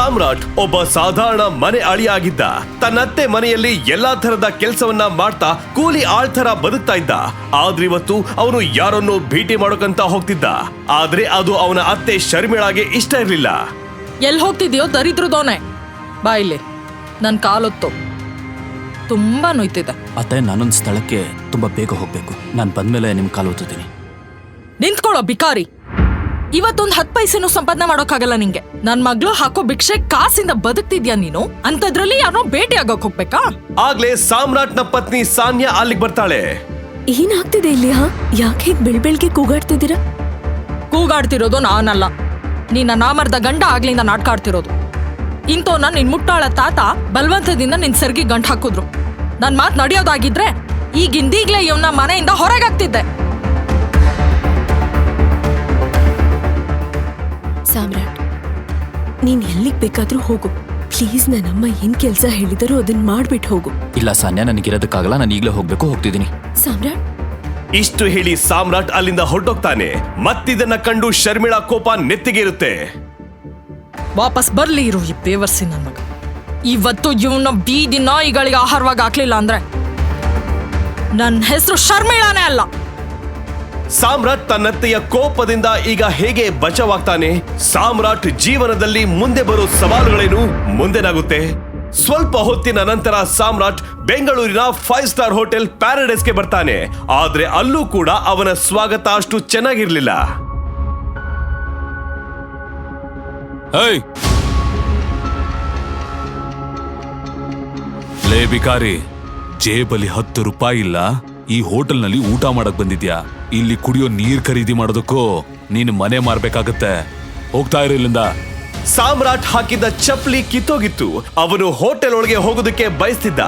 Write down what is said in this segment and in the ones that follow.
ಸಾಮ್ರಾಟ್ ಒಬ್ಬ ಸಾಧಾರಣ ಮನೆ ಅಳಿಯಾಗಿದ್ದ. ತನ್ನತ್ತೆ ಮನೆಯಲ್ಲಿ ಎಲ್ಲಾ ತರದ ಕೆಲಸವನ್ನ ಮಾಡ್ತಾ ಕೂಲಿ ಆಳ್ತರ ಬದುಕ್ತಾ ಇದ್ದ. ಆದ್ರೆ ಇವತ್ತು ಅವನು ಯಾರನ್ನು ಭೇಟಿ ಮಾಡೋಕಂತ ಹೋಗ್ತಿದ್ದ. ಆದ್ರೆ ಅದು ಅವನ ಅತ್ತೆ ಶರ್ಮಿಳಾಗೆ ಇಷ್ಟ ಇರ್ಲಿಲ್ಲ. ಎಲ್ಲಿ ಹೋಗ್ತಿದ್ಯೋ ದರಿದ್ರದೋನೆ ಬಾ ಇಲ್ಲಿ. ನನ್ನ ಕಾಲೊತ್ತು. ತುಂಬಾ ನೋಯ್ತಿದೆ. ಅತ್ತೆ ನಾನೊಂದ್ ಸ್ಥಳಕ್ಕೆ ತುಂಬಾ ಬೇಗ ಹೋಗ್ಬೇಕು. ನಾನು ಬಂದ್ಮೇಲೆ ನಿಮ್ ಕಾಲು ಓದ್ತೀನಿ ನಿಂತ್ಕೊಳ್ಳೋ ಬಿಕಾರಿ ಇವತ್ತೊಂದ್ ಹತ್ ಪೈಸೆನೂ ಸಂಪಾದನೆ ಮಾಡೋಕ್ಕಾಗಲ್ಲ ನಿಂಗೆ. ನನ್ ಮಗ್ಳು ಹಾಕೋ ಭಿಕ್ಷೆ ಕಾಸಿಂದ ಬದುಕ್ತಿದ್ಯಾ ನೀನು? ಅಂತದ್ರಲ್ಲಿ ಯಾರೋ ಭೇಟಿ ಆಗೋಕ್ ಹೋಗ್ಬೇಕಾ? ಆಗ್ಲೇ ಸಾಮ್ರಾಟ್ನ ಪತ್ನಿ ಸಾನ್ಯಾ ಅಲ್ಲಿಗೆ ಬರ್ತಾಳೆ. ಏನಾಗ್ತಿದೆ ಇಲ್ಲಿ ಹಾ? ಯಾಕೆ ಹೀಗ್ ಬೆಳ್ ಬೆಳ್ಗೆ ಕೂಗಾಡ್ತಿದ್ದೀರಾ? ಕೂಗಾಡ್ತಿರೋದು ನಾನಲ್ಲ. ನಿನ್ನ ನಾಮರ್ದ ಗಂಡ ಆಗ್ಲಿಂದ ನಾಟ್ಕಾಡ್ತಿರೋದು. ಇಂಥವ್ನ ನಿನ್ ಮುಟ್ಟಾಳ ತಾತ ಬಲವಂತದಿಂದ ನಿನ್ ಸರ್ಗಿ ಗಂಟ್ ಹಾಕಿದ್ರು. ನನ್ ಮಾತ್ ನಡೆಯೋದಾಗಿದ್ರೆ ಈಗಿಂದೀಗ್ಲೇ ಇವನ್ನ ಮನೆಯಿಂದ ಹೊರಗಾಗ್ತಿದ್ದೆ. ಸಾಮ್ರಾಟ್ ನೀನ್ ಎಲ್ಲಿಗ್ ಬೇಕಾದ್ರೂ ಹೋಗು. ಪ್ಲೀಸ್ ನನ್ನಮ್ಮ ಏನ್ ಕೆಲ್ಸ ಹೇಳಿದಾರೋ ಅದನ್ನ ಮಾಡ್ಬಿಟ್ಟು ಹೋಗು. ಇಲ್ಲ ಸಾನ್ಯ ನನಗಿರೋದಕ್ಕಾಗಲ್ಲ ನಾನು ಈಗಲೇ ಹೋಗಬೇಕು ಹೋಗ್ತಿದ್ದೀನಿ ಸಾಮ್ರಾಟ್ ಇಷ್ಟು ಹೇಳಿ ಸಾಮ್ರಾಟ್ ಅಲ್ಲಿಂದ ಹೊರಟೋಗ್ತಾನೆ. ಮತ್ತಿದನ್ನ ಕಂಡು ಶರ್ಮಿಳಾ ಕೋಪ ನೆತ್ತಿಗೇರುತ್ತೆ. ವಾಪಸ್ ಬರ್ಲಿ ಇರು ಈ ದೇವರ್ಸಿ ನನ್ನ ಮಗ. ಇವತ್ತು ಇವನ ಬೀದಿ ನಾಯಿಗಳಿಗೆ ಆಹಾರವಾಗಿ ಹಾಕ್ಲಿಲ್ಲ ಅಂದ್ರೆ ನನ್ನ ಹೆಸರು ಶರ್ಮಿಳಾನೇ ಅಲ್ಲ. ಸಾಮ್ರಾಟ್ ತನ್ನತ್ತೆಯ ಕೋಪದಿಂದ ಈಗ ಹೇಗೆ ಬಚಾವಾಗ್ತಾನೆ? ಸಾಮ್ರಾಟ್ ಜೀವನದಲ್ಲಿ ಮುಂದೆ ಬರೋ ಸವಾಲುಗಳೇನು? ಮುಂದೆನಾಗುತ್ತೆ ಸ್ವಲ್ಪ ಹೊತ್ತಿನ ನಂತರ ಸಾಮ್ರಾಟ್ ಬೆಂಗಳೂರಿನ ಫೈವ್ ಸ್ಟಾರ್ ಹೋಟೆಲ್ ಪ್ಯಾರಡೈಸ್ಗೆ ಬರ್ತಾನೆ. ಆದ್ರೆ ಅಲ್ಲೂ ಕೂಡ ಅವನ ಸ್ವಾಗತ ಅಷ್ಟು ಚೆನ್ನಾಗಿರ್ಲಿಲ್ಲ. ಲೇ ಬಿಕಾರಿ ಜೇಬಲ್ಲಿ ಹತ್ತು ರೂಪಾಯಿ ಇಲ್ಲ. ಈ ಹೋಟೆಲ್ನಲ್ಲಿ ಊಟ ಮಾಡಕ್ ಬಂದಿದ್ಯಾ? ಇಲ್ಲಿ ಕುಡಿಯೋ ನೀರ್ ಖರೀದಿ ಮಾಡೋದಕ್ಕೂ ನೀನು ಮನೆ ಮಾರ್ಬೇಕಾಗತ್ತೆ. ಹೋಗ್ತಾ ಇರಲಿಂದ ಇಲ್ಲಿಂದ. ಸಾಮ್ರಾಟ್ ಹಾಕಿದ್ದ ಚಪ್ಪಲಿ ಕಿತ್ತೋಗಿತ್ತು. ಅವನು ಹೋಟೆಲ್ ಒಳಗೆ ಹೋಗೋದಕ್ಕೆ ಬಯಸ್ತಿದ್ದ.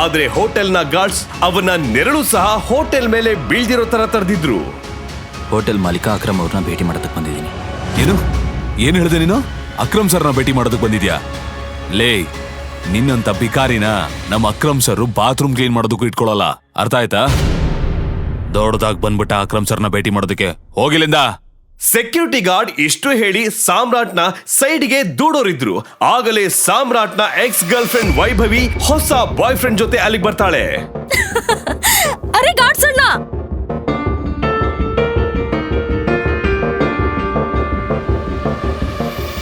ಆದ್ರೆ ಹೋಟೆಲ್ನ ಗಾರ್ಡ್ಸ್ ಅವನ ನೆರಳು ಸಹ ಹೋಟೆಲ್ ಮೇಲೆ ಬೀಳ್ದಿರೋ ತರ ತರದಿದ್ರು. ಹೋಟೆಲ್ ಮಾಲೀಕ ಅಕ್ರಮ್ ಅವ್ರನ್ನ ಭೇಟಿ ಮಾಡೋದಕ್ಕೆ ಬಂದಿದ್ದೀನಿ. ಏನು? ಏನು ಹೇಳಿದೆ ನೀನು? ಅಕ್ರಮ್ ಸರ್ನ ಭೇಟಿ ಮಾಡೋದಕ್ಕೆ ಬಂದಿದ್ಯಾ? ಲೇ ನಿನ್ನಂತ ಬಿಕಾರಿನ ನಮ್ಮ ಅಕ್ರಮ್ ಸರ್ ಬಾತ್ರೂಮ್ ಕ್ಲೀನ್ ಮಾಡೋದಕ್ಕೂ ಇಟ್ಕೊಳ್ಳಲ್ಲ ಅರ್ಥ ಆಯ್ತಾ? ದೊಡ್ಡದಾಗ್ ಬಂದ್ಬಿಟ್ಟ ಅಕ್ರಮ್ ಸರ್ನ ಭೇಟಿ ಮಾಡೋದಕ್ಕೆ. ಹೋಗಿಲಿಂದ ಸೆಕ್ಯೂರಿಟಿ ಗಾರ್ಡ್ ಇಷ್ಟು ಹೇಳಿ ಸಾಮ್ರಾಟ್ನ ಸೈಡ್ಗೆ ದೂಡೋರಿದ್ರು. ಆಗಲೇ ಸಾಮ್ರಾಟ್ನ ಎಕ್ಸ್ ಗರ್ಲ್ ಫ್ರೆಂಡ್ ವೈಭವಿ ಹೊಸ ಬಾಯ್ ಫ್ರೆಂಡ್ ಜೊತೆ ಅಲ್ಲಿಗೆ ಬರ್ತಾಳೆ. ಅರೆ ಗಾಡ್ಸಣ್ಣ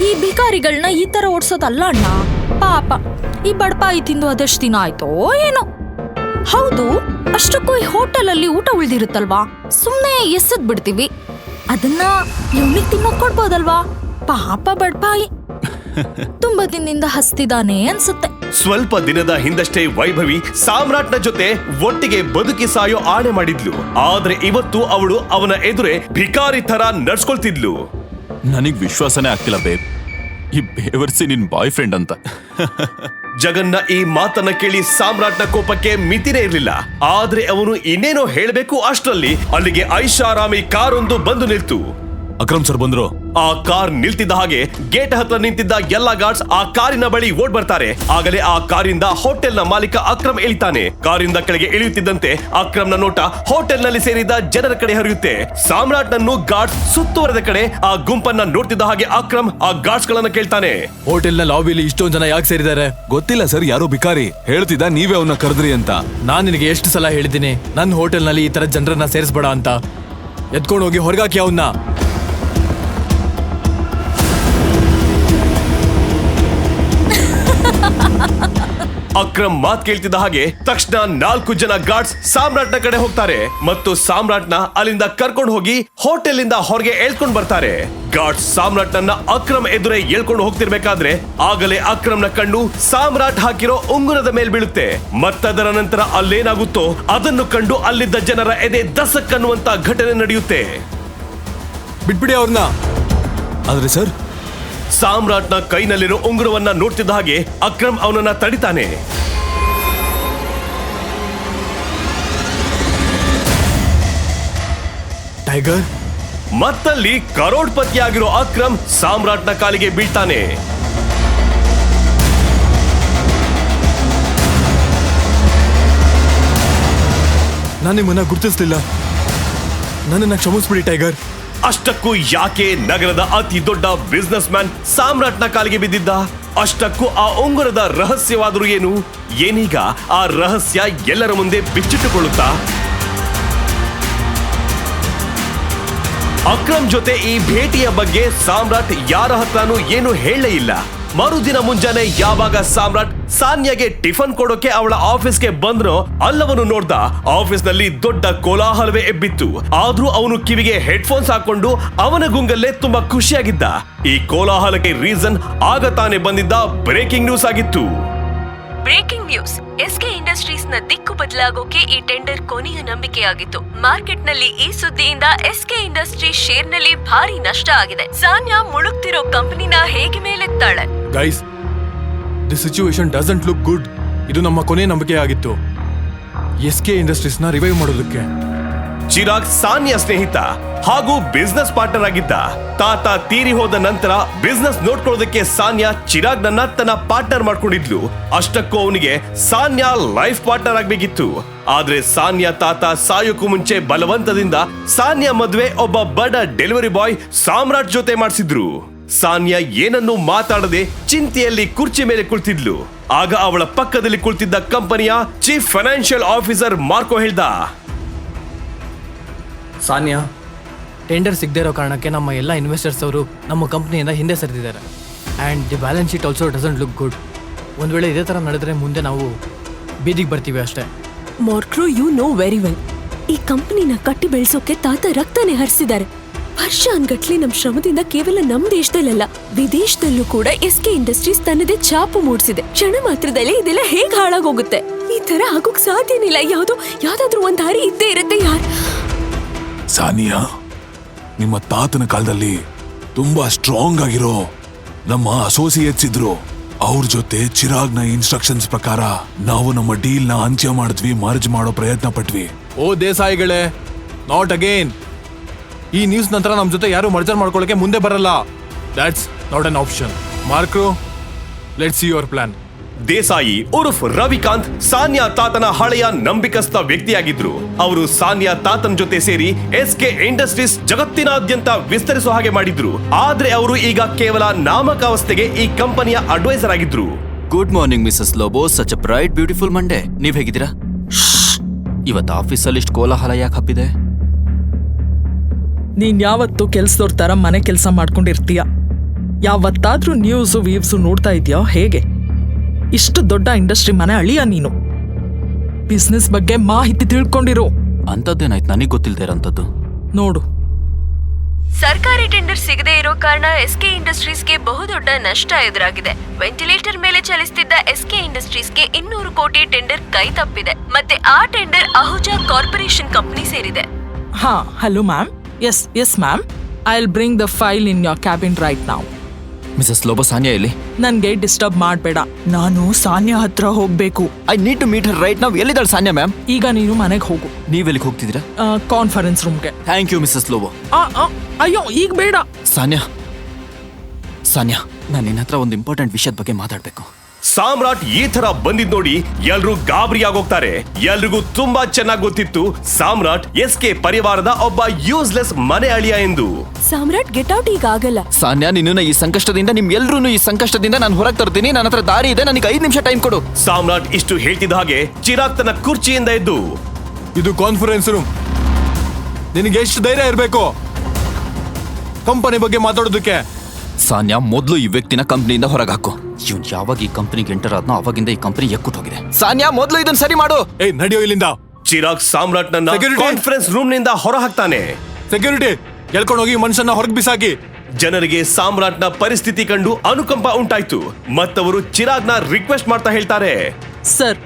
ಈ ಭಿಕಾರಿಗಳನ್ನ ಈ ತರ ಓಡ್ಸೋದಲ್ಲ ಅಣ್ಣ? ಪಾಪ. ಈ ಬಡಪಾಯಿ ತಿಂದು ಅದೆಷ್ಟು ದಿನ ಆಯ್ತೋ ಏನೋ. ಹೌದು ಅಷ್ಟಕ್ಕೂ ಈ ಹೋಟೆಲ್ ಅಲ್ಲಿ ಊಟ ಉಳ್ದಿರುತ್ತಲ್ವಾ? ಸುಮ್ಮನೆ ಎಸದ್ ಬಿಡ್ತೀವಿ ಅದನ್ನ ಇವನಿಗೆ ತಿನ್ನೋಕ್ ಕೊಡ್ಬೋದಲ್ವಾ? ಪಾಪ ಬಡ್ಪಾಯಿ. ತುಂಬಾ ದಿನದಿಂದ ಹಸ್ತಿದಾನೆ ಅನ್ಸುತ್ತೆ. ಸ್ವಲ್ಪ ದಿನದ ಹಿಂದಷ್ಟೇ ವೈಭವಿ ಸಾಮ್ರಾಟ್ನ ಜೊತೆ ಒಟ್ಟಿಗೆ ಬದುಕಿ ಸಾಯೋ ಆಣೆ ಮಾಡಿದ್ಲು. ಆದ್ರೆ ಇವತ್ತು ಅವಳು ಅವನ ಎದುರೇ ಭಿಕಾರಿ ತರ ನಡ್ಸ್ಕೊಳ್ತಿದ್ಲು. ನನಗ್ ವಿಶ್ವಾಸನೇ ಆಗ್ತಿಲ್ಲ ಬೇಬ್. ಈ ಬೇವರ್ಸಿ ನಿನ್ ಬಾಯ್ ಫ್ರೆಂಡ್ ಅಂತ. ಜಗನ್ನ ಈ ಮಾತನ್ನ ಕೇಳಿ ಸಾಮ್ರಾಟ್ನ ಕೋಪಕ್ಕೆ ಮಿತಿನೇ ಇರಲಿಲ್ಲ. ಆದ್ರೆ ಅವನು ಇನ್ನೇನೋ ಹೇಳಬೇಕು ಅಷ್ಟರಲ್ಲಿ ಅಲ್ಲಿಗೆ ಐಷಾರಾಮಿ ಕಾರೊಂದು ಬಂದು ನಿಲ್ತು. ಅಕ್ರಮ್ ಸರ್ ಬಂದ್ರು. ಆ ಕಾರ್ ನಿಲ್ತಿದ್ದ ಹಾಗೆ ಗೇಟ್ ಹತ್ರ ನಿಂತಿದ್ದ ಎಲ್ಲಾ ಗಾರ್ಡ್ಸ್ ಆ ಕಾರಿನ ಬಳಿ ಓಡ್ ಬರ್ತಾರೆ. ಆಗಲೇ ಆ ಕಾರಿಂದ ಹೋಟೆಲ್ನ ಮಾಲೀಕ ಅಕ್ರಮ್ ಇಳಿತಾನೆ. ಕಾರಿಂದ ಕೆಳಗೆ ಇಳಿಯುತ್ತಿದ್ದಂತೆ ಅಕ್ರಮ್ನ ನೋಟ ಹೋಟೆಲ್ನಲ್ಲಿ ಸೇರಿದ ಜನರ ಕಡೆ ಹರಿಯುತ್ತೆ. ಸಾಮ್ರಾಟ್ ನನ್ನು ಗಾರ್ಡ್ಸ್ ಸುತ್ತುವರೆದ ಕಡೆ ಆ ಗುಂಪನ್ನ ನೋಡ್ತಿದ್ದ ಹಾಗೆ ಅಕ್ರಮ್ ಆ ಗಾರ್ಡ್ಸ್ ಗಳನ್ನ ಕೇಳ್ತಾನೆ. ಹೋಟೆಲ್ನ ಲಾಬಿಲಿ ಇಷ್ಟೊಂದ್ ಜನ ಯಾಕೆ ಸೇರಿದ್ದಾರೆ? ಗೊತ್ತಿಲ್ಲ ಸರ್, ಯಾರು ಬಿಕಾರಿ ಹೇಳ್ತಿದ್ದ ನೀವೇ ಅವನ್ನ ಕರೆದ್ರಿ ಅಂತ. ನಾನ್ ನಿನಗೆ ಎಷ್ಟು ಸಲ ಹೇಳಿದ್ದೀನಿ ನನ್ನ ಹೋಟೆಲ್ನಲ್ಲಿ ಈ ತರ ಜನರನ್ನ ಸೇರಿಸ್ಬೇಡ ಅಂತ. ಎತ್ಕೊಂಡು ಹೋಗಿ ಹೊರಗಾಕಿ ಅವನ್ನ ಅಕ್ರಮ್ ಮಾತ್ ಕೇಳ್ತಿದ್ದ ಹಾಗೆ ತಕ್ಷಣ ನಾಲ್ಕು ಜನ ಗಾರ್ಡ್ಸ್ ಸಾಮ್ರಾಟ್ನ ಕಡೆ ಹೋಗ್ತಾರೆ ಮತ್ತು ಸಾಮ್ರಾಟ್ನ ಅಲ್ಲಿಂದ ಕರ್ಕೊಂಡು ಹೋಗಿ ಹೋಟೆಲ್ ಇಂದ ಹೊರಗೆ ಎಳ್ಕೊಂಡು ಬರ್ತಾರೆ. ಗಾರ್ಡ್ಸ್ ಸಾಮ್ರಾಟ್ನನ್ನ ಅಕ್ರಮ್ ಎದುರೇ ಎಳ್ಕೊಂಡು ಹೋಗ್ತಿರ್ಬೇಕಾದ್ರೆ ಆಗಲೇ ಅಕ್ರಮ್ನ ಕಂಡು ಸಾಮ್ರಾಟ್ ಹಾಕಿರೋ ಉಂಗುರದ ಮೇಲೆ ಬೀಳುತ್ತೆ. ಮತ್ತದರ ನಂತರ ಅಲ್ಲೇನಾಗುತ್ತೋ ಅದನ್ನು ಕಂಡು ಅಲ್ಲಿದ್ದ ಜನರ ಎದೆ ದಸಕ್ಕನ್ನುವಂತ ಘಟನೆ ನಡೆಯುತ್ತೆ. ಬಿಟ್ಬಿಡಿ ಅವ್ರನ್ನ. ಆದ್ರೆ ಸರ್ ಸಾಮ್ರಾಟ್ನ ಕೈನಲ್ಲಿರೋ ಉಂಗುರವನ್ನ ನೋಡ್ತಿದ್ದ ಹಾಗೆ ಅಕ್ರಮ್ ಅವನನ್ನ ತಡಿತಾನೆ. ಟೈಗರ್? ಮತ್ತಲ್ಲಿ ಕರೋಡ್ಪತಿಯಾಗಿರೋ ಅಕ್ರಮ್ ಸಾಮ್ರಾಟ್ನ ಕಾಲಿಗೆ ಬೀಳ್ತಾನೆ. ನಾನು ನಿಮ್ಮನ್ನ ಗುರುತಿಸ್ಲಿಲ್ಲ. ನನ್ನನ್ನ ಕ್ಷಮಿಸ್ಬಿಡಿ ಟೈಗರ್. ಅಷ್ಟಕ್ಕೂ ಯಾಕೆ ನಗರದ ಅತಿ ದೊಡ್ಡ ಬಿಸ್ನೆಸ್ ಮ್ಯಾನ್ ಸಾಮ್ರಾಟ್ನ ಕಾಲಿಗೆ ಬಿದ್ದಿದ್ದ? ಅಷ್ಟಕ್ಕೂ ಆ ಉಂಗುರದ ರಹಸ್ಯವಾದರೂ ಏನು? ಏನೀಗ ಆ ರಹಸ್ಯ ಎಲ್ಲರ ಮುಂದೆ ಬಿಚ್ಚಿಟ್ಟುಕೊಳ್ಳುತ್ತಾ? ಅಕ್ರಮ್ ಜೊತೆ ಈ ಭೇಟಿಯ ಬಗ್ಗೆ ಸಾಮ್ರಾಟ್ ಯಾರ ಹತ್ರನೂ ಏನು ಹೇಳಲೇ ಇಲ್ಲ. ಮರುದಿನ ಮುಂಜಾನೆ ಯಾವಾಗ ಸಾಮ್ರಾಟ್ ಸಾನ್ಯಾಗೆ ಟಿಫನ್ ಕೊಡೋಕೆ ಅವಳ ಆಫೀಸ್ಗೆ ಬಂದ್ರೋ ಅಲ್ಲವನು ನೋಡ್ದ ಆಫೀಸ್ನಲ್ಲಿ ದೊಡ್ಡ ಕೋಲಾಹಲವೇ ಎಬ್ಬಿತ್ತು. ಆದ್ರೂ ಅವನು ಕಿವಿಗೆ ಹೆಡ್ಫೋನ್ಸ್ ಹಾಕೊಂಡು ಅವನ ಗುಂಗಲ್ಲೇ ತುಂಬಾ ಖುಷಿಯಾಗಿದ್ದ. ಈ ಕೋಲಾಹಲಕ್ಕೆ ರೀಸನ್ ಆಗ ತಾನೇ ಬಂದಿದ್ದ ಬ್ರೇಕಿಂಗ್ ನ್ಯೂಸ್ ಆಗಿತ್ತು. Breaking news. ಎಸ್ಕೆ ಇಂಡಸ್ಟ್ರೀಸ್ನ ದಿಕ್ಕು ಬದಲಾಗೋಕೆ ಈ ಟೆಂಡರ್ ಕೊನೆಯ ನಂಬಿಕೆಯಾಗಿತ್ತು. ಮಾರ್ಕೆಟ್ನಲ್ಲಿ ಈ ಸುದ್ದಿಯಿಂದ ಎಸ್ಕೆ ಇಂಡಸ್ಟ್ರೀಸ್ ಶೇರ್ನಲ್ಲಿ ಭಾರಿ ನಷ್ಟ ಆಗಿದೆ. ಸಾನ್ಯಾ ಮುಳುಗ್ತಿರೋ ಕಂಪನಿನ ಹೇಗೆ ಮೇಲೆತ್ತಾಳೆ? Guys the situation doesn't look good ಇದು ನಮ್ಮ ಕೊನೆ ನಂಬಿಕೆ ಆಗಿತ್ತು. ಎಸ್ ಕೆ ಇಂಡಸ್ಟ್ರೀಸ್ನ ರಿವೈವ್ ಮಾಡೋದಕ್ಕೆ. ಚಿರಾಗ್ ಸಾನ್ಯ ಸ್ನೇಹಿತ ಹಾಗೂ ಬಿಸ್ನೆಸ್ ಪಾರ್ಟ್ನರ್ ಆಗಿದ್ದ ತಾತ ತೀರಿ ಹೋದ ನಂತರ ಬಿಸ್ನೆಸ್ ನೋಡ್ಕೊಳ್ಳೋದಕ್ಕೆ ಸಾನ್ಯಾ ಚಿರಾಗ್ ನನ್ನ ತನ್ನ ಪಾರ್ಟ್ನರ್ ಮಾಡ್ಕೊಂಡಿದ್ಲು. ಅಷ್ಟಕ್ಕೂ ಅವನಿಗೆ ಸಾನ್ಯಾ ಲೈಫ್ ಪಾರ್ಟ್ನರ್ ಆಗ್ಬೇಕಿತ್ತು. ಆದ್ರೆ ಸಾನ್ಯಾ ತಾತ ಸಾಯೋಕ್ಕೂ ಮುಂಚೆ ಬಲವಂತದಿಂದ ಸಾನ್ಯಾ ಮದುವೆ ಒಬ್ಬ ಬಡ ಡೆಲಿವರಿ ಬಾಯ್ ಸಾಮ್ರಾಟ್ ಜೊತೆ ಮಾಡಿಸಿದ್ರು. ಸಾನ್ಯ ಏನನ್ನೂ ಮಾತಾಡದೆ ಚಿಂತೆಯಲ್ಲಿ ಕುರ್ಚಿ ಮೇಲೆ ಕುಳಿತಿದ್ಲು. ಆಗ ಅವಳ ಪಕ್ಕದಲ್ಲಿ ಕುಳಿತಿದ್ದ ಕಂಪನಿಯ ಚೀಫ್ ಫೈನಾನ್ಷಿಯಲ್ ಆಫೀಸರ್ ಮಾರ್ಕೋ ಹೇಳ್ದ. ಸಾನ್ಯಾ ಟೆಂಡರ್ ಸಿಗದೇ ಇರೋ ಕಾರಣಕ್ಕೆ ನಮ್ಮ ಎಲ್ಲ ಇನ್ವೆಸ್ಟರ್ಸ್ ಅವರು ನಮ್ಮ ಕಂಪ್ನಿಯಿಂದ ಹಿಂದೆ ಸರಿದಿದ್ದಾರೆ. And the balance sheet also doesn't look good ಒಂದು ವೇಳೆ ಇದೇ ಥರ ನಡೆದ್ರೆ ಮುಂದೆ ನಾವು ಬೀದಿಗೆ ಬರ್ತೀವಿ ಅಷ್ಟೇ. ಮಾರ್ಕ್ರೋ ಯು ನೋ ವೆರಿ ವೆಲ್ ಈ ಕಂಪ್ನಿನ ಕಟ್ಟಿ ಬೆಳೆಸೋಕೆ ತಾತ ರಕ್ತನೇ ಹರಿಸಿದ್ದಾರೆ. ವರ್ಷ ಅನ್ಗಟ್ಲೆ ನಮ್ ಶ್ರಮದಿಂದ ಕೇವಲ ನಮ್ ದೇಶದಲ್ಲ ವಿದೇಶದಲ್ಲೂ ಕೂಡ ಎಸ್ ಕೆ ಇಂಡಸ್ಟ್ರೀಸ್ ತನ್ನದೇ ಛಾಪು ಮೂಡಿಸಿದೆ. ಕ್ಷಣ ಮಾತ್ರದಲ್ಲಿ ಇದೆಲ್ಲ ಹೇಗ್ ಹಾಳಾಗೋಗುತ್ತೆ? ಈ ತರ ಆಗೋಕ್ ಸಾಧ್ಯನಿಲ್ಲ ಯಾವ್ದೋ ಯಾವ್ದಾದ್ರೂ ಒಂದ್ ದಾರಿ ಇದ್ದೇ ಇರುತ್ತೆ ಯಾರ್? ಸಾನಿಯಾ ನಿಮ್ಮ ತಾತನ ಕಾಲದಲ್ಲಿ ತುಂಬಾ ಸ್ಟ್ರಾಂಗ್ ಆಗಿರೋ ನಮ್ಮ ಅಸೋಸಿಯೇಟ್ಸ್ ಇದ್ರು. ಅವ್ರ ಜೊತೆ ಚಿರಾಗ್ನ ಇನ್ಸ್ಟ್ರಕ್ಷನ್ಸ್ ಪ್ರಕಾರ ನಾವು ನಮ್ಮ ಡೀಲ್ನ ಅಂತ್ಯ ಮಾಡಿದ್ವಿ ಮರ್ಜ್ ಮಾಡೋ ಪ್ರಯತ್ನ ಪಟ್ವಿ. ಓ ದೇಸಾಯಿಗಳೇ ನಾಟ್ ಅಗೇನ್ ಈ ನ್ಯೂಸ್ ನಂತರ ನಮ್ಮ ಜೊತೆ ಯಾರು ಮರ್ಜರ್ ಮಾಡ್ಕೊಳ್ಳೋಕೆ ಮುಂದೆ ಬರಲ್ಲ. That's not an option ಮಾರ್ಕ್ರು let's see your plan Desai ಉರ್ಫ್ Ravikant Sanya ತಾತನ ಹಳೆಯ ನಂಬಿಕಸ್ಥ ವ್ಯಕ್ತಿಯಾಗಿದ್ರು. ಅವರು ಸಾನ್ಯಾ ತಾತನ ಜೊತೆ ಸೇರಿ ಎಸ್ ಕೆ ಇಂಡಸ್ಟ್ರೀಸ್ ಜಗತ್ತಿನಾದ್ಯಂತ ವಿಸ್ತರಿಸುವ ಹಾಗೆ ಮಾಡಿದ್ರು. ಆದ್ರೆ ಅವರು ಈಗ ಕೇವಲ ನಾಮಕಾವಸ್ಥೆಗೆ ಈ ಕಂಪನಿಯ ಅಡ್ವೈಸರ್ ಆಗಿದ್ರು. Good morning Mrs Lobo such a bright beautiful Monday ನೀವ್ ಹೇಗಿದ್ದೀರಾ? ಇವತ್ತು ಆಫೀಸಲ್ಲಿ ಇಷ್ಟು ಕೋಲಾಹಲ ಯಾಕೆ ಹಬ್ಬಿದೆ? ನೀನ್ ಯಾವತ್ತು ಕೆಲ್ಸದವ್ರ ತರ ಮನೆ ಕೆಲಸ ಮಾಡ್ಕೊಂಡಿರ್ತೀಯ. ಯಾವತ್ತಾದ್ರೂ ನ್ಯೂಸು ವೀವ್ಸು ನೋಡ್ತಾ ಇದೆಯೋ? ಹೇಗೆ? ಇಷ್ಟು ದೊಡ್ಡ ಇಂಡಸ್ಟ್ರಿ ಮನೆ ಅಳಿಯ ನೀನು. ಬಿಸ್ನೆಸ್ ಬಗ್ಗೆ ಮಾಹಿತಿ ತಿಳ್ಕೊಂಡಿರು. ಅಂಥದ್ದೇನಾಯ್ತು ನನಗೆ ಗೊತ್ತಿಲ್ಲದೆ ಇರೋಂಥದ್ದು? ನೋಡು. ಸರ್ಕಾರಿ ಟೆಂಡರ್ ಸಿಗದೇ ಇರೋ ಕಾರಣ ಎಸ್ಕೆ ಇಂಡಸ್ಟ್ರೀಸ್ಗೆ ಬಹುದೊಡ್ಡ ನಷ್ಟ ಎದುರಾಗಿದೆ. ವೆಂಟಿಲೇಟರ್ ಮೇಲೆ ಚಲಿಸುತ್ತಿದ್ದ ಎಸ್ಕೆ ಇಂಡಸ್ಟ್ರೀಸ್ಗೆ ಇನ್ನೂರು ಕೋಟಿ ಟೆಂಡರ್ ಕೈ ತಪ್ಪಿದೆ. ಮತ್ತೆ ಆ ಟೆಂಡರ್ ಅಹುಜಾ ಕಾರ್ಪೊರೇಷನ್ ಕಂಪನಿ ಸೇರಿದೆ. ಹಾ hello ma'am yes yes ma'am I will bring the file in your cabin right ನಾವು ಮಿಸಸ್ ಲೋಬೋ ಸಾನ್ಯಾ ಇಲ್ಲಿ ನನಗೆ ಡಿಸ್ಟರ್ಬ್ ಮಾಡಬೇಡ. ನಾನು ಸಾನ್ಯಾ ಹತ್ರ ಹೋಗಬೇಕು. I need to meet her right ನಾವು ಎಲ್ಲಿದ್ದಾಳೆ ಸಾನ್ಯಾ ಮ್ಯಾಮ್ ಈಗ ನೀನು ಮನೆಗೆ ಹೋಗು. ನೀವೆಲ್ಲಿಗೆ ಹೋಗ್ತಿದ್ದೀರಾ? ಕಾನ್ಫರೆನ್ಸ್ ರೂಮ್ಗೆ ಥ್ಯಾಂಕ್ ಯು ಮಿಸಸ್ ಲೋಬೋ ಅಯ್ಯೋ ಈಗ ಬೇಡ. ಸಾನ್ಯಾ ಸಾನ್ಯಾ ನಾನು ನಿನ್ನ ಹತ್ರ ಒಂದು ಇಂಪಾರ್ಟೆಂಟ್ ವಿಷಯದ ಬಗ್ಗೆ ಮಾತಾಡಬೇಕು. ಸಾಮ್ರಾಟ್ ಈ ತರ ಬಂದಿದ್ ನೋಡಿ ಎಲ್ರೂ ಗಾಬರಿ ಆಗೋಗ್ತಾರೆ. ಎಲ್ರಿಗೂ ತುಂಬಾ ಚೆನ್ನಾಗಿ ಗೊತ್ತಿತ್ತು ಸಾಮ್ರಾಟ್ ಎಸ್ ಕೆ ಪರಿವಾರದ ಒಬ್ಬ ಯೂಸ್ಲೆಸ್ ಮನೆ ಅಳಿಯ ಎಂದು. ಸಾಮ್ರಾಟ್ ಗೆಟ್ ಔಟ್ ಈಗ ಆಗಲ್ಲ. ಸಾನ್ಯಾ ನಿನ್ನ ಈ ಸಂಕಷ್ಟದಿಂದ ನಿಮ್ ಎಲ್ರೂ ಈ ಸಂಕಷ್ಟದಿಂದ ನಾನು ಹೊರಗೆ ತರ್ತೀನಿ ನನ್ನ ಹತ್ರ ದಾರಿ ಇದೆ ನನಗೆ ಐದು ನಿಮಿಷ ಟೈಮ್ ಕೊಡು. ಸಾಮ್ರಾಟ್ ಇಷ್ಟು ಹೇಳ್ತಿದ್ದ ಹಾಗೆ ಚಿರಾಗ್ ತನ್ನ ಕುರ್ಚಿಯಿಂದ ಎದ್ದು. ಇದು ಕಾನ್ಫರೆನ್ಸ್ ರೂಮ್ ನಿನಗೆ ಎಷ್ಟು ಧೈರ್ಯ ಇರಬೇಕು? ಕಂಪನಿ ಬಗ್ಗೆ ಮಾತಾಡೋದಕ್ಕೆ. ಸಾನ್ಯಾ ಮೊದಲು ಈ ವ್ಯಕ್ತಿನ ಕಂಪ್ನಿಯಿಂದ ಹೊರಗಾಕು ಹಾಕು. ಇವ್ನು ಯಾವಾಗ ಈ ಕಂಪನಿಗೆ ಎಂಟರ್ ಆದ್ನೋ ಅವಾಗಿಂದ ಈ ಕಂಪನಿ ಎಕ್ಕುಟ್ ಹೋಗಿದೆ. ಸಾನ್ಯಾ ಮೊದಲು ಇದನ್ನ ಸರಿ ಮಾಡು. ಏ ನಡೆಯೋ ಇಲ್ಲಿಂದ. ಚಿರಾಗ್ ಸಾಮ್ರಾಟ್ ನನ್ನ Security. ಕಾನ್ಫರೆನ್ಸ್ ರೂಮ್ನಿಂದ ಹೊರ ಹಾಕ್ತಾನೆ ಸೆಕ್ಯೂರಿಟಿ ಎಳ್ಕೊಂಡು ಹೋಗಿ ಮನುಷ್ಯನ ಹೊರಗೆ ಬಿಸಾಕಿ. ಜನರಿಗೆ ಸಾಮ್ರಾಟ್ನ ಪರಿಸ್ಥಿತಿ ಕಂಡು ಅನುಕಂಪ ಉಂಟಾಯ್ತು. ಮತ್ತವರು ಚಿರಾಗ್ನ ರಿಕ್ವೆಸ್ಟ್ ಮಾಡ್ತಾ ಹೇಳ್ತಾರೆ. Sir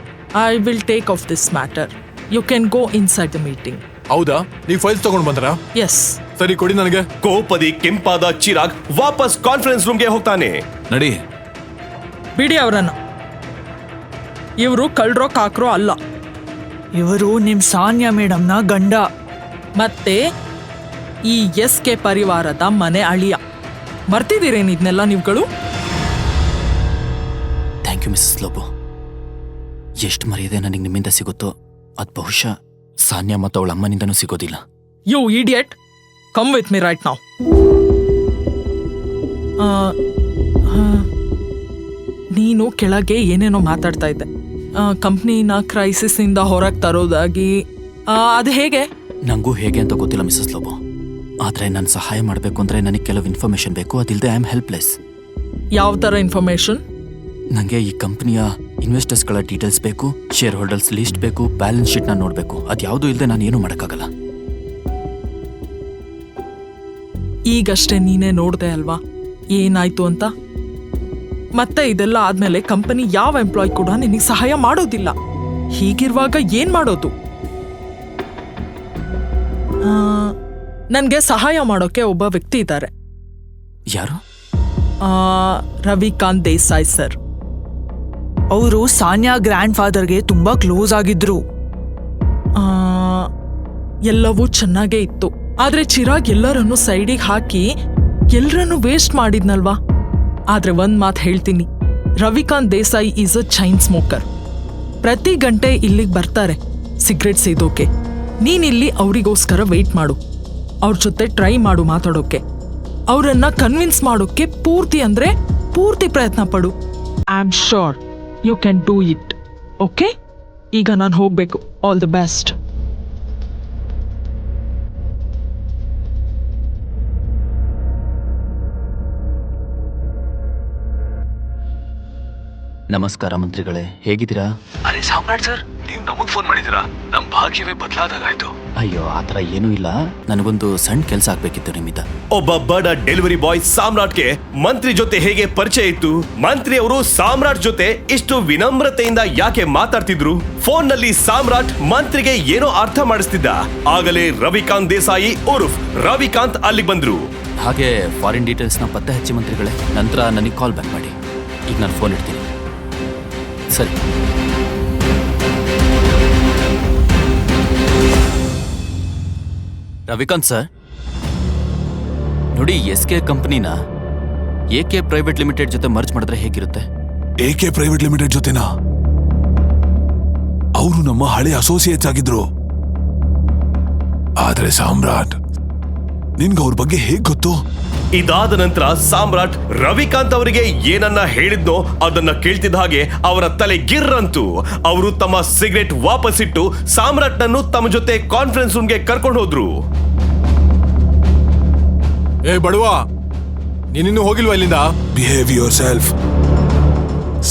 I will take off this matter you can go inside the meeting ಹೌದಾ? ನೀವು ಫೈಲ್ಸ್ ತಗೊಂಡು ಬಂದ್ರ? ಎಸ್ ಸರಿ ಕೊಡಿ ನನಗೆ. ಕೋಪದಿ ಕೆಂಪಾದ ಚಿರಾಗ್ ವಾಪಸ್ ಕಾನ್ಫರೆನ್ಸ್ ರೂಮ್ಗೆ ಹೋಗ್ತಾನೆ. ನಡಿ. ಬಿಡಿ ಅವರನ್ನ. ಇವರು ಕಳ್ರೋ ಕಾಕ್ರೋ ಅಲ್ಲ. ಇವರು ನಿಮ್ಮ ಸಾನ್ಯಾ ಮೇಡಮ್ನ ಗಂಡ. ಮತ್ತೆ ಈ ಎಸ್ ಕೆ ಪರಿವಾರದ ಮನೆ ಅಳಿಯ. ಮರ್ತಿದ್ದೀರೇನು ಇದನ್ನೆಲ್ಲ ನೀವುಗಳು? Thank you Mrs Lobo. ಎಷ್ಟು ಮರ್ಯಾದೆ ನನಗೆ ನಿಮ್ಮಿಂದ ಸಿಗುತ್ತೋ ಅದು ಬಹುಶಃ ಸಾನ್ಯಾ ಮತ್ತು ಅವಳ ಅಮ್ಮನಿಂದನೂ ಸಿಗೋದಿಲ್ಲ. You idiot. Come with me right ನಾವು. ನೀನು ಕೆಳಗೆ ಏನೇನೋ ಮಾತಾಡ್ತಾ ಇದ್ದೆ. ಕಂಪ್ನಿನ ಕ್ರೈಸಿಸ್ನಿಂದ ಹೊರಗೆ ತರೋದಾಗಿ ಅದು ಹೇಗೆ? ನಂಗೂ ಹೇಗೆ ಅಂತ ಗೊತ್ತಿಲ್ಲ ಮಿಸಸ್ ಲೋಬೋ. ಆದ್ರೆ ನಾನು ಸಹಾಯ ಮಾಡಬೇಕು ಅಂದ್ರೆ ನನಗೆ ಕೆಲವು ಇನ್ಫಾರ್ಮೇಶನ್ ಬೇಕು ಅದಿಲ್ಲದೆ ಐ ಆಮ್ ಹೆಲ್ಪ್ಲೆಸ್ ಯಾವ ಥರ ಇನ್ಫಾರ್ಮೇಶನ್ ನನಗೆ ಈ ಕಂಪ್ನಿಯ ಇನ್ವೆಸ್ಟರ್ಸ್ಗಳ ಡೀಟೇಲ್ಸ್ ಬೇಕು ಶೇರ್ ಹೋಲ್ಡರ್ಸ್ ಲಿಸ್ಟ್ ಬೇಕು ಬ್ಯಾಲೆನ್ಸ್ ಶೀಟ್ನ ನೋಡಬೇಕು. ಅದು ಯಾವುದೂ ಇಲ್ಲದೆ ನಾನು ಏನೂ ಮಾಡೋಕ್ಕಾಗಲ್ಲ. ಈಗಷ್ಟೇ ನೀನೇ ನೋಡ್ದೆ ಅಲ್ವಾ? ಏನಾಯ್ತು ಅಂತ? ಮತ್ತೆ ಇದೆಲ್ಲ ಆದ್ಮೇಲೆ ಕಂಪನಿ ಯಾವ ಎಂಪ್ಲಾಯ್ ಕೂಡ ನಿನಗೆ ಸಹಾಯ ಮಾಡೋದಿಲ್ಲ. ಹೀಗಿರುವಾಗ ಏನ್ ಮಾಡೋದು? ನನಗೆ ಸಹಾಯ ಮಾಡೋಕೆ ಒಬ್ಬ ವ್ಯಕ್ತಿ ಇದ್ದಾರೆ. ಯಾರು? ರವಿಕಾಂತ್ ದೇಸಾಯಿ ಸರ್. ಅವರು ಸಾನ್ಯಾ ಗ್ರ್ಯಾಂಡ್ ಫಾದರ್ಗೆ ತುಂಬಾ ಕ್ಲೋಸ್ ಆಗಿದ್ರು. ಎಲ್ಲವೂ ಚೆನ್ನಾಗೇ ಇತ್ತು. ಆದ್ರೆ ಚಿರಾಗ್ ಎಲ್ಲರನ್ನು ಸೈಡಿಗೆ ಹಾಕಿ ಎಲ್ಲರನ್ನು ವೇಸ್ಟ್ ಮಾಡಿದ್ನಲ್ವಾ? ಆದ್ರೆ ಒಂದ್ ಮಾತು ಹೇಳ್ತೀನಿ. Ravikant Desai is a chain smoker ಪ್ರತಿ ಗಂಟೆ ಇಲ್ಲಿಗೆ ಬರ್ತಾರೆ ಸಿಗರೆಟ್ ಸೇದೋಕೆ. ನೀನಿಲ್ಲಿ ಅವರಿಗೋಸ್ಕರ ವೆಯ್ಟ್ ಮಾಡು. ಅವ್ರ ಜೊತೆ ಟ್ರೈ ಮಾಡು ಮಾತಾಡೋಕೆ. ಅವರನ್ನ ಕನ್ವಿನ್ಸ್ ಮಾಡೋಕೆ ಪೂರ್ತಿ ಅಂದ್ರೆ ಪೂರ್ತಿ ಪ್ರಯತ್ನ ಪಡು. I am sure you can do it okay ಈಗ ನಾನು ಹೋಗ್ಬೇಕು. ಆಲ್ ದಿ ಬೆಸ್ಟ್ ನಮಸ್ಕಾರ ಮಂತ್ರಿಗಳೇ ಹೇಗಿದ್ದೀರಾ? ಅರೆ ಸಾಮ್ರಾಟ್ ಸರ್ ನೀವು ನಮಗ್ ಫೋನ್ ಮಾಡಿದಿರಾ ನಮ್ ಭಾಗ್ಯವೇ ಬದಲಾದಾಗಾಯ್ತು. ಅಯ್ಯೋ ಆ ಥರ ಏನೂ ಇಲ್ಲ. ನನಗೊಂದು ಸಣ್ಣ ಕೆಲಸ ಆಗ್ಬೇಕಿತ್ತು ನಿಮ್ಮಿಂದ. ಒಬ್ಬ ಬಡ ಡೆಲಿವರಿ ಬಾಯ್ ಸಾಮ್ರಾಟ್ಗೆ ಮಂತ್ರಿ ಜೊತೆ ಹೇಗೆ ಪರಿಚಯ ಇತ್ತು? ಮಂತ್ರಿ ಅವರು ಸಾಮ್ರಾಟ್ ಜೊತೆ ಇಷ್ಟು ವಿನಮ್ರತೆಯಿಂದ ಯಾಕೆ ಮಾತಾಡ್ತಿದ್ರು? ಫೋನ್ನಲ್ಲಿ ಸಾಮ್ರಾಟ್ ಮಂತ್ರಿಗೆ ಏನೋ ಅರ್ಥ ಮಾಡಿಸ್ತಿದ್ದ. ಆಗಲೇ ರವಿಕಾಂತ್ ದೇಸಾಯಿ ಉರ್ಫ್ ರವಿಕಾಂತ್ ಅಲ್ಲಿ ಬಂದ್ರು. ಹಾಗೆ ಫಾರಿನ್ ಡೀಟೇಲ್ಸ್ನ ಪತ್ತೆ ಹಚ್ಚಿ ಮಂತ್ರಿಗಳೇ ನಂತರ ನನಗೆ ಕಾಲ್ ಬ್ಯಾಕ್ ಮಾಡಿ. ಈಗ ನಾನು ಫೋನ್ ಇಡ್ತೀನಿ. ಸರಿ. ರವಿಕಾಂತ್ ಸರ್, ನೋಡಿ ಎಸ್ ಕೆ ಕಂಪ್ನಿನ ಎ ಕೆ ಪ್ರೈವೇಟ್ ಲಿಮಿಟೆಡ್ ಜೊತೆ ಮರ್ಜ್ ಮಾಡಿದ್ರೆ ಹೇಗಿರುತ್ತೆ? ಎಕೆ ಪ್ರೈವೇಟ್ ಲಿಮಿಟೆಡ್ ಜೊತೆನಾ? ಅವರು ನಮ್ಮ ಹಳೆ ಅಸೋಸಿಯೇಟ್ಸ್ ಆಗಿದ್ರು. ಆದ್ರೆ ಸಾಮ್ರಾಟ್, ನಿನ್ಗೆ ಅವ್ರ ಬಗ್ಗೆ ಹೇಗ್ ಗೊತ್ತು? ಇದಾದ ನಂತರ ಸಾಮ್ರಾಟ್ ರವಿಕಾಂತ್ ಅವರಿಗೆ ಏನನ್ನ ಹೇಳಿದ್ನೋ ಅದನ್ನ ಕೇಳ್ತಿದ್ದ ಹಾಗೆ ಅವರ ತಲೆ ಗಿರ್ರಂತು. ಅವರು ತಮ್ಮ ಸಿಗರೆಟ್ ವಾಪಸ್ಸಿಟ್ಟು ಸಾಮ್ರಾಟ್ನನ್ನು ತಮ್ಮ ಜೊತೆ ಕಾನ್ಫರೆನ್ಸ್ ರೂಮ್ಗೆ ಕರ್ಕೊಂಡು ಹೋದ್ರು. ಏ ಬಡವಾ ನೀನಿನ್ನು ಹೋಗಿಲ್ವಾ ಇಲ್ಲಿಂದ? ಬಿಹೇವ್ ಯುವರ್ ಸೆಲ್ಫ್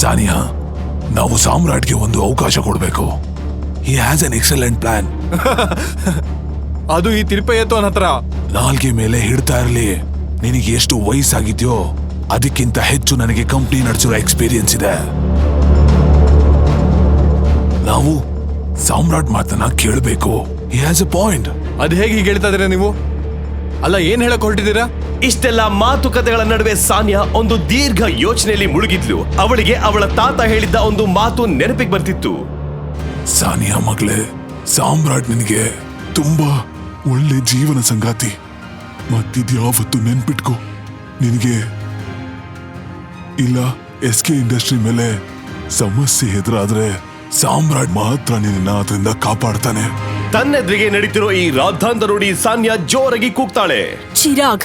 ಸಾನಿಯಾ ನಾವು ಸಾಮ್ರಾಟ್ಗೆ ಒಂದು ಅವಕಾಶ ಕೊಡಬೇಕು. He has an excellent plan ಅದು ಈ ತಿರುಪಯ್ಯತ್ತು ಹತ್ರ. ನಾಲ್ಗೆ ಮೇಲೆ ಹಿಡ್ತಾ ಇರಲಿ. ನಿನಗೆ ಎಷ್ಟು ವಯಸ್ಸಾಗಿದೆಯೋ ಅದಕ್ಕಿಂತ ಹೆಚ್ಚು ನನಗೆ ಕಂಪ್ನಿ ನಡೆಸಿರೋ ಎಕ್ಸ್ಪೀರಿಯನ್ಸ್ ಇದೆ. ನಾವು ಸಾಮ್ರಾಟ್ ಮಾತನ್ನ ಕೇಳಬೇಕು. ಹ್ಯಾಸ್ ಪಾಯಿಂಟ್ ಅದ್ ಹೇಗೆ ಹೀಗೆ ಹೇಳ್ತಾ ಇದೀರ ನೀವು? ಅಲ್ಲ ಏನ್ ಹೇಳಕ್ ಹೊರಟಿದ್ದೀರಾ? ಇಷ್ಟೆಲ್ಲ ಮಾತುಕತೆಗಳ ನಡುವೆ ಸಾನಿಯಾ ಒಂದು ದೀರ್ಘ ಯೋಚನೆಯಲ್ಲಿ ಮುಳುಗಿದ್ಲು. ಅವಳಿಗೆ ಅವಳ ತಾತ ಹೇಳಿದ್ದ ಒಂದು ಮಾತು ನೆನಪಿಗೆ ಬರ್ತಿತ್ತು. ಸಾನಿಯಾ ಮಗಳೇ ಸಾಮ್ರಾಟ್ ನಿನಗೆ ತುಂಬಾ ಒಳ್ಳೆ ಜೀವನ ಸಂಗಾತಿ. ಮತ್ತಿದ್ಯಾವತ್ತು ನೆನ್ಪಿಟ್ಕೋ. ನಿನಗೆ ಇಲ್ಲ ಎಸ್ ಕೆ ಇಂಡಸ್ಟ್ರಿ ಮೇಲೆ ಸಮಸ್ಯೆ ಎದುರಾದ್ರೆ ಸಾಮ್ರಾಟ್ ಮಾತ್ರ ನಿನ್ನ ಅದರಿಂದ ಕಾಪಾಡ್ತಾನೆ. ತನ್ನೆದ್ರಿಗೆ ನಡೀತಿರೋ ಈ ರಾದ್ಧಾಂತ ನೋಡಿ ಸಾನ್ಯಾ ಜೋರಾಗಿ ಕೂಗ್ತಾಳೆ. ಚಿರಾಗ್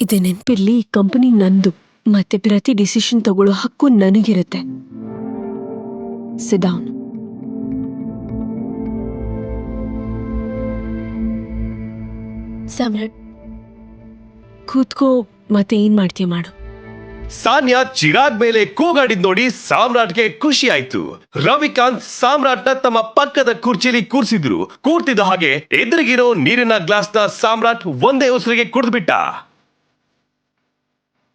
ಇದೆ ನೆನ್ಪಿರ್ಲಿ ಈ ಕಂಪನಿ ನಂದು ಮತ್ತೆ ಪ್ರತಿ ಡಿಸಿಷನ್ ತಗೊಳ್ಳೋ ಹಕ್ಕು ನನಗಿರುತ್ತೆ. ಸಿಡೌನ್ ಸಮ್ರಾಟ್ ಕೂತ್ಕೋ ಮತ್ತೆ ಏನ್ ಮಾಡ್ತೀಯ ಮಾಡು. ಸಾನ್ಯಾ ಚಿರಾಗ್ ಮೇಲೆ ಕೂಗಾಡಿದ್ ನೋಡಿ ಸಾಮ್ರಾಟ್ಗೆ ಖುಷಿ ಆಯ್ತು. ರವಿಕಾಂತ್ ಸಾಮ್ರಾಟ್ನ ತಮ್ಮ ಪಕ್ಕದ ಕುರ್ಚಿಲಿ ಕೂರ್ಸಿದ್ರು. ಕೂರ್ತಿದ್ದ ಹಾಗೆ ಎದುರಿಗಿರೋ ನೀರಿನ ಗ್ಲಾಸ್ನ ಸಾಮ್ರಾಟ್ ಒಂದೇ ಉಸಿರಿಗೆ ಕುಡಿದ್ಬಿಟ್ಟ.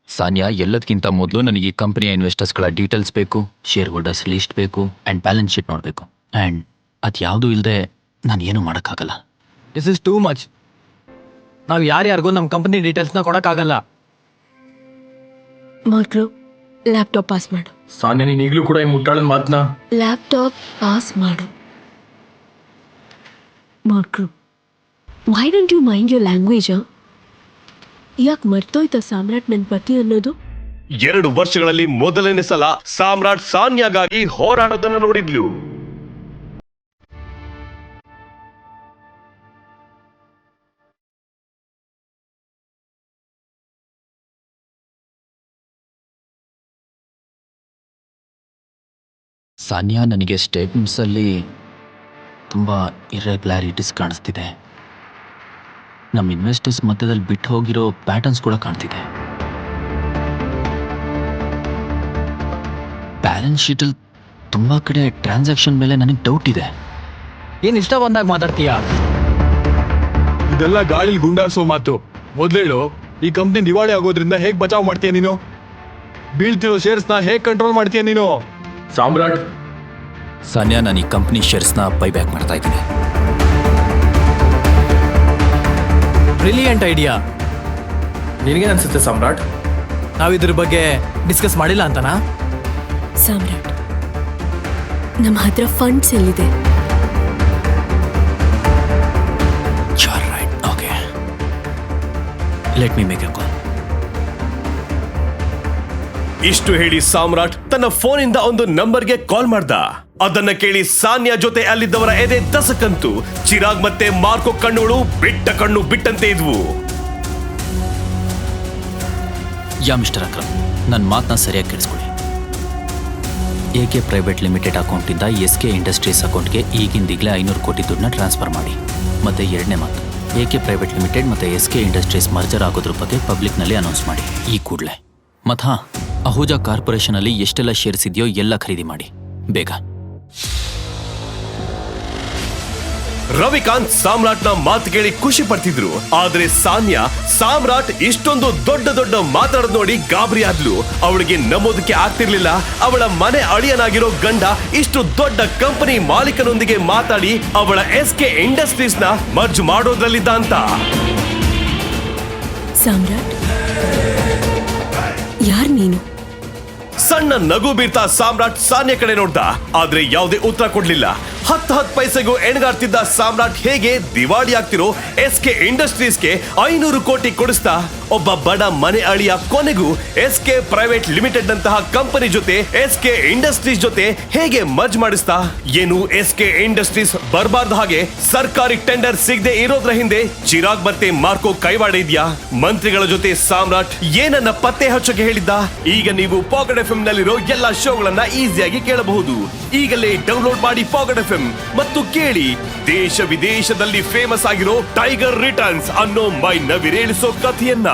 ಸಾನ್ಯಾ ಎಲ್ಲದಕ್ಕಿಂತ ಮೊದಲು ನನಗೆ ಈ ಕಂಪನಿಯ ಇನ್ವೆಸ್ಟರ್ಸ್ಗಳ ಡೀಟೇಲ್ಸ್ ಬೇಕು ಶೇರ್ ಹೋಲ್ಡರ್ಸ್ ಲಿಸ್ಟ್ ಬೇಕು ಆ್ಯಂಡ್ ಬ್ಯಾಲೆನ್ಸ್ ಶೀಟ್ ನೋಡಬೇಕು. ಆ್ಯಂಡ್ ಅದು ಯಾವುದೂ ಇಲ್ಲದೆ ನಾನು ಏನೂ ಮಾಡೋಕ್ಕಾಗಲ್ಲ. ದಿಸ್ ಇಸ್ ಟೂ ಮಚ್ ನಾವು ಯಾರ್ಯಾರಿಗೂ ನಮ್ಮ ಕಂಪನಿ ಡೀಟೇಲ್ಸ್ನ ಕೊಡೋಕ್ಕಾಗಲ್ಲ ಮಾರ್ಕ್ರು ಲ್ಯಾಪ್ಟಾಪ್ ಪಾಸ್ ಮಾಡು. ಸಾನ್ಯ ನೀನು ಈಗಲೂ ಕೂಡ ಈ ಮುಟ್ಟಾಳದ ಮಾತನ್ನ ಲ್ಯಾಪ್ಟಾಪ್ ಪಾಸ್ ಮಾಡು. ಮಾರ್ಕ್ರು why don't you mind your language ಯಾಕೆ ಮರ್ತೋಯ್ತಾ ಸಾಮ್ರಾಟ್ ನನ್ನ ಪತಿ ಅನ್ನೋದು? ಎರಡು ವರ್ಷಗಳಲ್ಲಿ ಮೊದಲನೇ ಸಲ ಸಾಮ್ರಾಟ್ ಸಾನ್ಯಾಗಾಗಿ ಹೋರಾಡೋದನ್ನ ನೋಡಿದ್ಲು. ಸಾನಿಯಾ ನನಗೆ ಸ್ಟೇಟ್ಮೆಂಟ್ಸಲ್ಲಿ ತುಂಬ ಇರ್ರೆಗ್ಯುಲಾರಿಟೀಸ್ ಕಾಣಿಸ್ತಿದೆ. ನಮ್ಮ ಇನ್ವೆಸ್ಟರ್ಸ್ ಮಧ್ಯದಲ್ಲಿ ಬಿಟ್ಟು ಹೋಗಿರೋ ಪ್ಯಾಟರ್ನ್ಸ್ ಕೂಡ ಕಾಣ್ತಿದೆ. ಬ್ಯಾಲೆನ್ಸ್ ಶೀಟಲ್ಲಿ ತುಂಬ ಕಡೆ ಟ್ರಾನ್ಸಾಕ್ಷನ್ ಮೇಲೆ ನನಗೆ ಡೌಟ್ ಇದೆ. ಏನು ಇಷ್ಟ ಬಂದಾಗ ಮಾತಾಡ್ತೀಯಾ? ಇದೆಲ್ಲ ಗಾಳಿ ಗುಂಡಾಸೋ ಮಾತು. ಮೊದಲೇಳು ಈ ಕಂಪ್ನಿ ದಿವಾಳಿ ಆಗೋದ್ರಿಂದ ಹೇಗೆ ಬಚಾವ್ ಮಾಡ್ತೀಯ ನೀನು? ಬೀಳ್ತಿರೋ ಶೇರ್ಸ್ನ ಹೇಗೆ ಕಂಟ್ರೋಲ್ ಮಾಡ್ತೀಯ ನೀನು? ಸಾಮ್ರಾಟ್. ಸಾನ್ಯಾ ನಾನು ಈ ಕಂಪ್ನಿ ಶೇರ್ಸ್ನ ಬೈಬ್ಯಾಕ್ ಮಾಡ್ತಾ ಇದ್ದೀನಿ. ಬ್ರಿಲಿಯಂಟ್ ಐಡಿಯಾ ನಿನಗೇನು ಅನ್ಸುತ್ತೆ ಸಾಮ್ರಾಟ್? ನಾವು ಇದ್ರ ಬಗ್ಗೆ ಡಿಸ್ಕಸ್ ಮಾಡಿಲ್ಲ ಅಂತನಾ? ಸಾಮ್ರಾಟ್ ನಮ್ಮ ಹತ್ರ ಫಂಡ್ಸ್ ಎಲ್ಲಿದೆ? Let me make a call make a call. ಇಷ್ಟು ಹೇಳಿ ಸಾಮ್ರಾಟ್ ತನ್ನ ಫೋನಿಂದ ಒಂದು ನಂಬರ್ಗೆ ಕಾಲ್ ಮಾಡ್ದ. ಅದನ್ನ ಕೇಳಿ ಸಾನ್ಯಾ ಜೊತೆ ಅಲ್ಲಿದ್ದವರ ಎದೆ ದಸಕಂತು ಚಿರಾಗ್ ಮತ್ತೆ ಮಾರ್ಕೋ ಕಣ್ಣುಗಳು ಬಿಟ್ಟ ಕಣ್ಣು ಬಿಟ್ಟಂತೆ ಇದ್ವು. ಯಾ ಮಿಸ್ಟರ್ ಅಕ್ರಮ್ ನನ್ನ ಮಾತನ್ನ ಸರಿಯಾಗಿ ಕೇಳಿಸ್ಕೊಳ್ಳಿ. ಎ ಕೆ ಪ್ರೈವೇಟ್ ಲಿಮಿಟೆಡ್ ಅಕೌಂಟಿಂದ ಎಸ್ ಕೆ ಇಂಡಸ್ಟ್ರೀಸ್ ಅಕೌಂಟ್ಗೆ ಈಗಿಂದೀಗಲೇ ಐನೂರು ಕೋಟಿ ದುಡ್ಡನ್ನ ಟ್ರಾನ್ಸ್ಫರ್ ಮಾಡಿ. ಮತ್ತೆ ಎರಡನೇ ಮಾತು ಎ ಕೆ ಪ್ರೈವೇಟ್ ಲಿಮಿಟೆಡ್ ಮತ್ತೆ ಎಸ್ ಕೆ ಇಂಡಸ್ಟ್ರೀಸ್ ಮರ್ಜರ್ ಆಗೋದ್ರ ಬಗ್ಗೆ ಪಬ್ಲಿಕ್ನಲ್ಲಿ ಅನೌನ್ಸ್ ಮಾಡಿ, ಈ ಕೂಡಲೇ. ಮತ್ತು ಹಾಂ. ಅಹೂಜಾ ಕಾರ್ಪೊರೇಷನಲ್ಲಿ ಎಷ್ಟೆಲ್ಲ ಶೇರ್ಸ್ ಇದೆಯೋ ಎಲ್ಲ ಖರೀದಿ ಮಾಡಿ. ಬೇಗ. ರವಿಕಾಂತ್ ಸಾಮ್ರಾಟ್ನ ಮಾತು ಕೇಳಿ ಖುಷಿ ಪಡ್ತಿದ್ರು. ಆದ್ರೆ ಸಾನ್ಯಾ ಸಾಮ್ರಾಟ್ ಇಷ್ಟೊಂದು ದೊಡ್ಡ ದೊಡ್ಡ ಮಾತಾಡೋದ್ ನೋಡಿ ಗಾಬರಿ ಆದ್ಲು. ಅವಳಿಗೆ ನಂಬೋದಕ್ಕೆ ಆಗ್ತಿರ್ಲಿಲ್ಲ. ಅವಳ ಮನೆ ಅಳಿಯನಾಗಿರೋ ಗಂಡ ಇಷ್ಟು ದೊಡ್ಡ ಕಂಪನಿ ಮಾಲೀಕನೊಂದಿಗೆ ಮಾತಾಡಿ ಅವಳ ಎಸ್ ಕೆ ಇಂಡಸ್ಟ್ರೀಸ್ನ ಮರ್ಜ್ ಮಾಡೋದ್ರಲ್ಲಿದ್ದ ಅಂತ. ಸಾಮ್ರಾಟ್? ಯಾರ್ ನೀನು? ಸಣ್ಣ ನಗು ಬೀರ್ತಾ ಸಾಮ್ರಾಟ್ ಸಾನ್ಯ ಕಡೆ ನೋಡ್ದ ಆದ್ರೆ ಯಾವುದೇ ಉತ್ತರ ಕೊಡ್ಲಿಲ್ಲ. ಹತ್ತು ಹತ್ತು ಪೈಸೆಗೂ ಎಣಗಾಡ್ತಿದ್ದ ಸಾಮ್ರಾಟ್ ಹೇಗೆ ದಿವಾಳಿ ಆಗ್ತಿರೋ ಎಸ್ ಕೆ ಇಂಡಸ್ಟ್ರೀಸ್ಗೆ ಐನೂರು ಕೋಟಿ ಕೊಡಿಸ್ತಾ ಒಬ್ಬ ಬಡ ಮನೆ ಅಳಿಯ ಕೊನೆಗೂ ಎಸ್ ಕೆ ಪ್ರೈವೇಟ್ ಲಿಮಿಟೆಡ್ ನಂತಹ ಕಂಪನಿ ಜೊತೆ ಎಸ್ ಕೆ ಇಂಡಸ್ಟ್ರೀಸ್ ಜೊತೆ ಹೇಗೆ ಮಜ್ ಮಾಡಿಸ್ತಾ? ಏನು ಎಸ್ ಕೆ ಇಂಡಸ್ಟ್ರೀಸ್ ಬರಬಾರ್ದ ಹಾಗೆ ಸರ್ಕಾರಿ ಟೆಂಡರ್ ಸಿಗದೆ ಇರೋದ್ರ ಹಿಂದೆ ಚಿರಾಗ್ ಮತ್ತೆ ಮಾರ್ಕೋ ಕೈವಾಡ ಇದೆಯಾ? ಮಂತ್ರಿಗಳ ಜೊತೆ ಸಾಮ್ರಾಟ್ ಏನನ್ನ ಪತ್ತೆ ಹಚ್ಚೋಕೆ ಹೇಳಿದ್ದ? ಈಗ ನೀವು ಪಾಕೆಟ್ ಎಫ್ ನಲ್ಲಿರೋ ಎಲ್ಲಾ ಶೋಗಳನ್ನ ಈಸಿಯಾಗಿ ಕೇಳಬಹುದು. ಈಗಲೇ ಡೌನ್ಲೋಡ್ ಮಾಡಿ ಪಾಕೆಟ್ ಎಫ್ ಮತ್ತು ಕೇಳಿ. ದೇಶ ವಿದೇಶದಲ್ಲಿ ಫೇಮಸ್ ಆಗಿರೋ ಟೈಗರ್ ರಿಟರ್ನ್ಸ್ ಅನ್ನೋ ಮೈ ನವಿರೇಳಿಸೋ ಕಥೆಯನ್ನ.